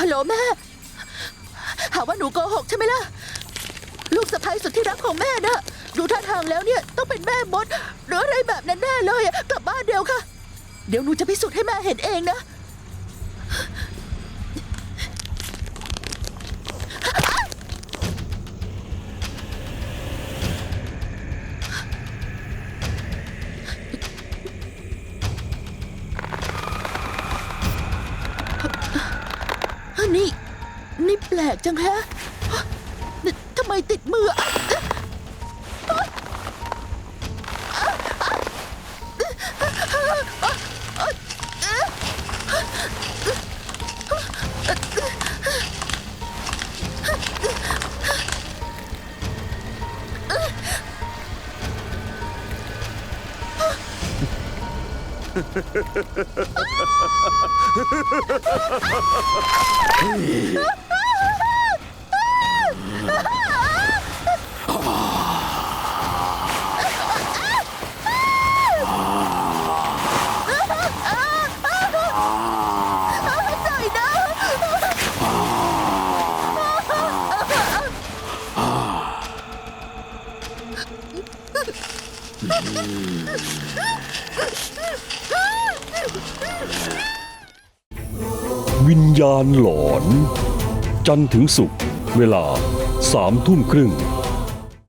ฮัลโหลแม่ หาว่าหนูโกหกใช่ไหมล่ะ ลูกสะใภ้สุดที่รักของแม่นะดูท่าทางแล้วเนี่ยต้องเป็นแม่มดหรืออะไรแบบนั้นแน่เลยอะกลับบ้านเดี๋ยวค่ะ เดี๋ยวหนูจะพิสูจน์ให้แม่เห็นเองนะ นี่ นี่แปลกจังแฮะทำไมติดมืออะ Ha ha ha! วิญญาณหลอน จันทร์ถึงศุกร์เวลาสามทุ่มครึ่ง